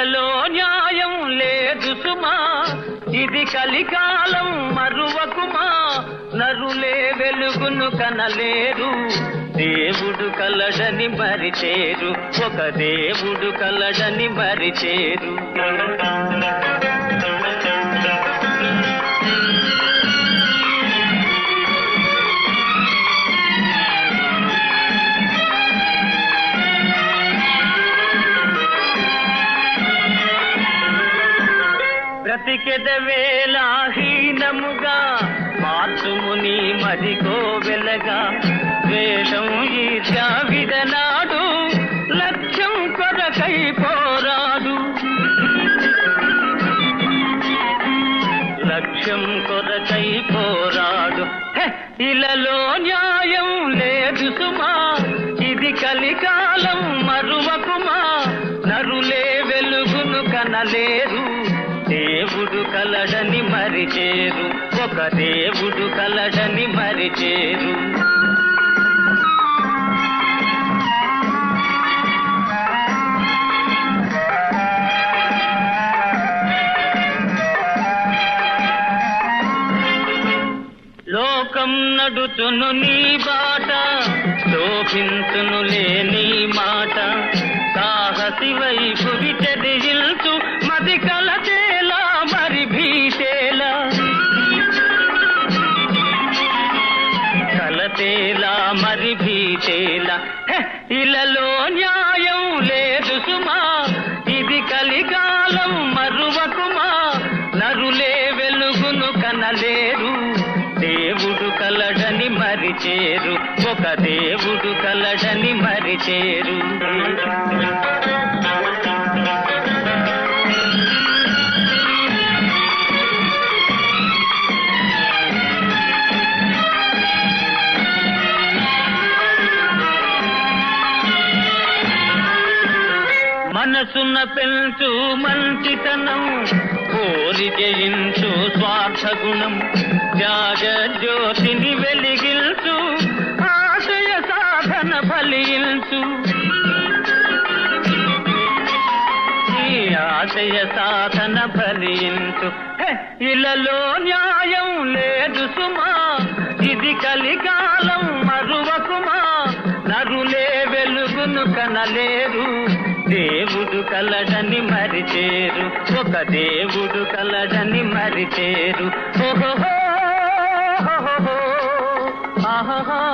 ఇందులో న్యాయం లేదు సుమా. ఇది కలికాలం మరువకుమా. నరులే వెలుగును కనలేరు. దేవుడు కలడని మరిచేరు. ఒక దేవుడు కలడని మరిచేరు. బ్రతికెదవేలాహీనముగా మార్చుముని మదికో వెలగా ద్వేషం ఈర్ష్యా విడనాడు లక్ష్యం కొరకై పోరాడు లక్ష్యం కొరకై పోరాడు ఇలలో న్యాయం లేదు సుమా ఇది కలికాలం మరువకుమా. నరులే వెలుగును కనలేరు దేవుడు కలడని మరిచేరు. ఒక దేవుడు కలడని మరిచేరు. లోకం నడుచును నీ బాట శోభించును లేని మాట. సాహసి వైపు కలతేలా మరి భీతేలా. ఇలలో న్యాయం లేదు సుమా. ఇది కలికాలం మరువకుమా. నరులే వెలుగును కనలేరు. దేవుడు కలడని మరిచేరు. ఒక దేవుడు కలడని మరిచేరు. మనసున పెంచు మంచితనం కోరి జయించు స్వార్థ గుణం త్యాగ జ్యోతిని వెలిగించు ఆశయ సాధన ఫలించు. ఈ ఆశయ సాధన ఫలించు. ఇలలో న్యాయం లేదు సుమా ఇది కలికాలం మరువకుమా నరులే వెలుగును కనలే దేవుడు కలడని మరిచేరు. ఒక దేవుడు కలడని మరిచేరు. ఓహో ఆహా